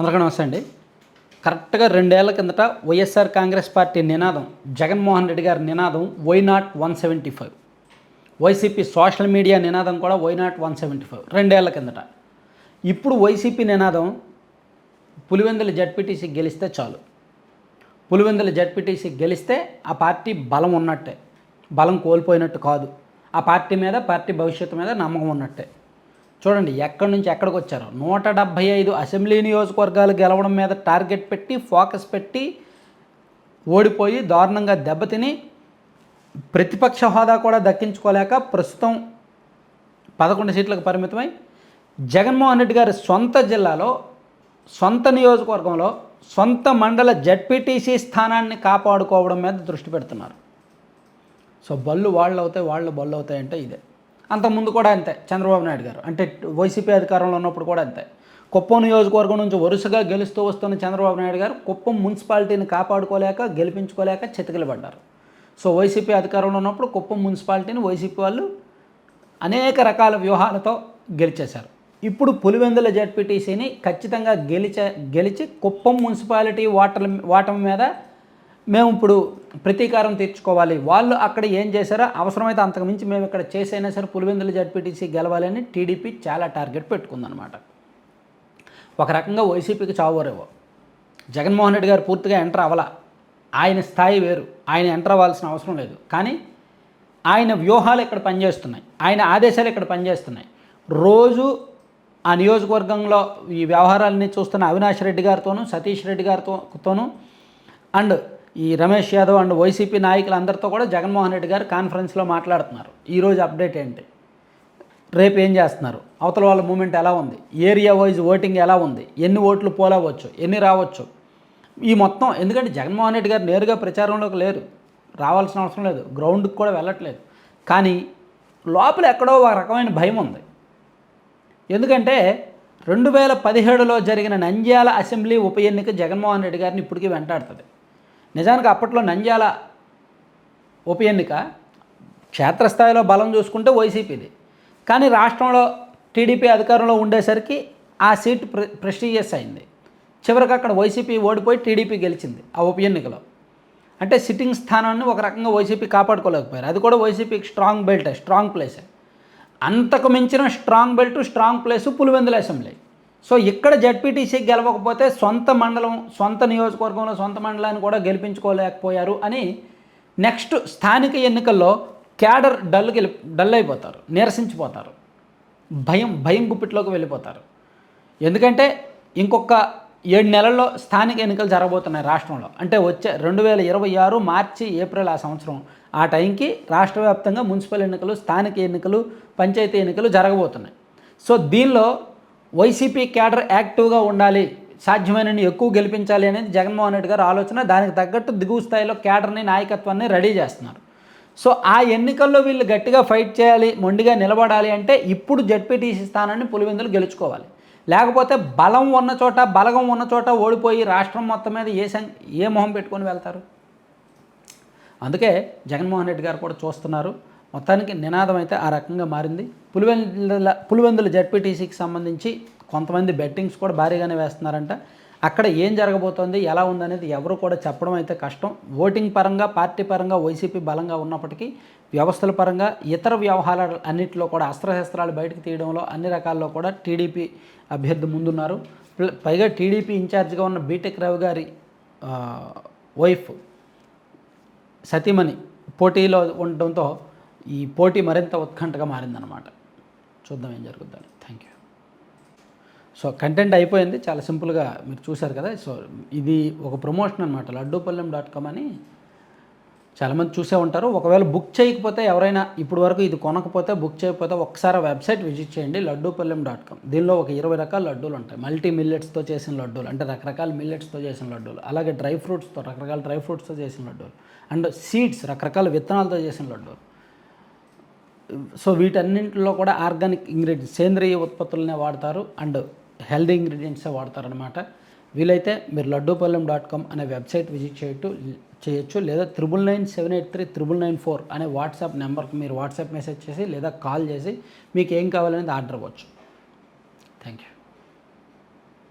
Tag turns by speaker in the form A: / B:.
A: అందరికీ నమస్తే అండి. కరెక్ట్గా రెండేళ్ళ కిందట వైఎస్ఆర్ కాంగ్రెస్ పార్టీ నినాదం జగన్మోహన్ రెడ్డి గారి నినాదం why not one seventy five. YCP social media నినాదం కూడా why not one seventy five రెండేళ్ళ కిందట. ఇప్పుడు వైసీపీ నినాదం పులివెందుల జడ్పీటీసీ గెలిస్తే చాలు. పులివెందుల జడ్పీటీసీ గెలిస్తే ఆ పార్టీ బలం ఉన్నట్టే. బలం కోల్పోయినట్టు కాదు. ఆ పార్టీ మీద పార్టీ భవిష్యత్తు మీద నమ్మకం ఉన్నట్టే. చూడండి ఎక్కడి నుంచి ఎక్కడికి వచ్చారు? నూట డెబ్భై ఐదు అసెంబ్లీ నియోజకవర్గాలు గెలవడం మీద టార్గెట్ పెట్టి ఫోకస్ పెట్టి ఓడిపోయి దారుణంగా దెబ్బతిని ప్రతిపక్ష హోదా కూడా దక్కించుకోలేక ప్రస్తుతం పదకొండు సీట్లకు పరిమితమై జగన్మోహన్ రెడ్డి గారి సొంత జిల్లాలో సొంత నియోజకవర్గంలో సొంత మండల జడ్పీటీసీ స్థానాన్ని కాపాడుకోవడం మీద దృష్టి పెడుతున్నారు. సో బళ్ళు వాళ్ళు అవుతాయి వాళ్ళు బళ్ళు అవుతాయంటే ఇదే. అంతకుముందు కూడా అంతే చంద్రబాబు నాయుడు గారు. అంటే వైసీపీ అధికారంలో ఉన్నప్పుడు కూడా అంతే. కుప్పం నియోజకవర్గం నుంచి వరుసగా గెలుస్తూ వస్తున్న చంద్రబాబు నాయుడు గారు కుప్పం మున్సిపాలిటీని కాపాడుకోలేక గెలిపించుకోలేక చితకలు పడ్డారు సో వైసీపీ అధికారంలో ఉన్నప్పుడు కుప్పం మున్సిపాలిటీని వైసీపీ వాళ్ళు అనేక రకాల వ్యూహాలతో గెలిచేశారు. ఇప్పుడు పులివెందుల జడ్పీటీసీని ఖచ్చితంగా గెలిచే గెలిచి కుప్పం మున్సిపాలిటీ వాటర్ వాటం మీద మేము ఇప్పుడు ప్రతీకారం తీర్చుకోవాలి. వాళ్ళు అక్కడ ఏం చేశారో అవసరమైతే అంతకుమించి మేము ఇక్కడ చేసైనా సరే పులివెందుల జడ్పీటీసీ గెలవాలని టీడీపీ చాలా టార్గెట్ పెట్టుకుందనమాట ఒక రకంగా వైసీపీకి చావరేవో జగన్మోహన్ రెడ్డి గారు పూర్తిగా ఎంటర్ అవ్వాల. ఆయన స్థాయి వేరు. ఆయన ఎంటర్ అవ్వాల్సిన అవసరం లేదు. కానీ ఆయన వ్యూహాలు ఇక్కడ పనిచేస్తున్నాయి. ఆయన ఆదేశాలు ఇక్కడ పనిచేస్తున్నాయి. రోజు ఆ నియోజకవర్గంలో ఈ వ్యవహారాలన్నీ చూస్తున్న అవినాష్ రెడ్డి గారితోనూ సతీష్ రెడ్డి గారితో తోనూ అండ్ ఈ రమేష్ యాదవ్ అండ్ వైసీపీ నాయకులందరితో కూడా జగన్మోహన్ రెడ్డి గారు కాన్ఫరెన్స్లో మాట్లాడుతున్నారు. ఈరోజు అప్డేట్ ఏంటి? రేపు ఏం చేస్తున్నారు? అవతల వాళ్ళ మూమెంట్ ఎలా ఉంది? ఏరియా వైజ్ ఓటింగ్ ఎలా ఉంది? ఎన్ని ఓట్లు పోలవచ్చు? ఎన్ని రావచ్చు? ఈ మొత్తం ఎందుకంటే జగన్మోహన్ రెడ్డి గారు నేరుగా ప్రచారంలోకి లేరు. రావాల్సిన అవసరం లేదు. గ్రౌండ్కి కూడా వెళ్ళట్లేదు. కానీ లోపల ఎక్కడో ఒక రకమైన భయం ఉంది. ఎందుకంటే రెండు వేల పదిహేడులో జరిగిన నంద్యాల అసెంబ్లీ ఉప ఎన్నిక జగన్మోహన్ రెడ్డి గారిని ఇప్పటికీ వెంటాడుతుంది. నిజానికి అప్పట్లో నంద్యాల ఉప ఎన్నిక క్షేత్రస్థాయిలో బలం చూసుకుంటే వైసీపీది కానీ రాష్ట్రంలో టీడీపీ అధికారంలో ఉండేసరికి ఆ సీట్ ప్రె ప్రెస్టీజియస్ అయింది. చివరికి అక్కడ వైసీపీ ఓడిపోయి టీడీపీ గెలిచింది ఆ ఉప ఎన్నికలో. అంటే సిట్టింగ్ స్థానాన్ని ఒక రకంగా వైసీపీ కాపాడుకోలేకపోయారు. అది కూడా వైసీపీకి స్ట్రాంగ్ బెల్ట్ స్ట్రాంగ్ ప్లేసే. అంతకు మించిన strong belt strong place Pulivendula assembly. So ఇక్కడ జడ్పీటీసీ గెలవకపోతే సొంత మండలం సొంత నియోజకవర్గంలో సొంత మండలాన్ని కూడా గెలిపించుకోలేకపోయారు అని నెక్స్ట్ స్థానిక ఎన్నికల్లో క్యాడర్ డల్ గెలి డల్ అయిపోతారు నీరసించిపోతారు. భయం భయం గుప్పిట్లోకి వెళ్ళిపోతారు. ఎందుకంటే ఇంకొక ఏడు నెలల్లో స్థానిక ఎన్నికలు జరగబోతున్నాయి రాష్ట్రంలో. అంటే వచ్చే రెండు వేల ఇరవై ఆరు మార్చి ఏప్రిల్ ఆ సంవత్సరం ఆ టైంకి రాష్ట్ర వ్యాప్తంగా మున్సిపల్ ఎన్నికలు స్థానిక ఎన్నికలు పంచాయతీ ఎన్నికలు జరగబోతున్నాయి. సో దీనిలో వైసీపీ క్యాడర్ యాక్టివ్గా ఉండాలి సాధ్యమైనన్ని ఎక్కువ గెలిపించాలి అనేది జగన్మోహన్ రెడ్డి గారు ఆలోచన. దానికి తగ్గట్టు దిగువ స్థాయిలో క్యాడర్ని నాయకత్వాన్ని రెడీ చేస్తున్నారు. సో ఆ ఎన్నికల్లో వీళ్ళు గట్టిగా ఫైట్ చేయాలి మొండిగా నిలబడాలి అంటే ఇప్పుడు జడ్పీటీసీ స్థానాన్ని పులివెందులు గెలుచుకోవాలి. లేకపోతే బలం ఉన్న చోట బలగం ఉన్న చోట ఓడిపోయి రాష్ట్రం మొత్తం మీద ఏ సం ఏ మొహం పెట్టుకొని వెళ్తారు? అందుకే జగన్మోహన్ రెడ్డి గారు కూడా చూస్తున్నారు. మొత్తానికి నినాదం అయితే ఆ రకంగా మారింది. పులివెందుల పులివెందుల జడ్పీటీసీకి సంబంధించి కొంతమంది బెట్టింగ్స్ కూడా భారీగానే వేస్తున్నారంట. అక్కడ ఏం జరగబోతోంది ఎలా ఉందనేది ఎవరు కూడా చెప్పడం అయితే కష్టం. ఓటింగ్ పరంగా పార్టీ పరంగా వైసీపీ బలంగా ఉన్నప్పటికీ వ్యవస్థల పరంగా ఇతర వ్యవహారాలు అన్నింటిలో కూడా అస్త్రశస్త్రాలు బయటకు తీయడంలో అన్ని రకాల్లో కూడా టీడీపీ అభ్యర్థి ముందున్నారు. పైగా టీడీపీ ఇన్ఛార్జిగా ఉన్న బీటెక్ రావు గారి వైఫ్ సతీమణి పోటీలో ఉండడంతో ఈ పోటీ మరింత ఉత్కంఠగా మారిందనమాట చూద్దాం ఏం జరుగుద్దని. థ్యాంక్ యూ సో కంటెంట్ అయిపోయింది. చాలా సింపుల్గా మీరు చూశారు కదా. సో ఇది ఒక ప్రమోషన్ అనమాట లడ్డూపల్లెం డాట్ కామ్ అని చాలామంది చూసే ఉంటారు. ఒకవేళ బుక్ చేయకపోతే ఎవరైనా ఇప్పుడు వరకు ఇది కొనకపోతే బుక్ చేయకపోతే ఒకసారి వెబ్సైట్ విజిట్ చేయండి. లడ్డూపల్లెం డాట్ కామ్ దీనిలో ఒక ఇరవై రకాల లడ్డూలు ఉంటాయి. మల్టీ మిల్లెట్స్తో చేసిన లడ్డూలు అంటే రకరకాల మిల్లెట్స్తో చేసిన లడ్డూలు అలాగే డ్రై ఫ్రూట్స్తో రకరకాల డ్రై ఫ్రూట్స్తో చేసిన లడ్డూలు అండ్ సీడ్స్ రకరకాల విత్తనాలతో చేసిన లడ్డూలు. సో వీటన్నింటిలో కూడా ఆర్గానిక్ ఇంగ్రీడియంట్స్ సేంద్రియ ఉత్పత్తులనే వాడతారు అండ్ హెల్దీ ఇంగ్రీడియంట్సే వాడతారనమాట వీలైతే మీరు లడ్డూపల్లెం డాట్ కామ్ అనే వెబ్సైట్ విజిట్ చేయట్టు చేయొచ్చు లేదా triple nine seven eight three triple nine four అనే వాట్సాప్ నెంబర్కి మీరు వాట్సాప్ మెసేజ్ చేసి లేదా కాల్ చేసి మీకు ఏం కావాలనేది ఆర్డర్ ఇవ్వచ్చు థ్యాంక్ యూ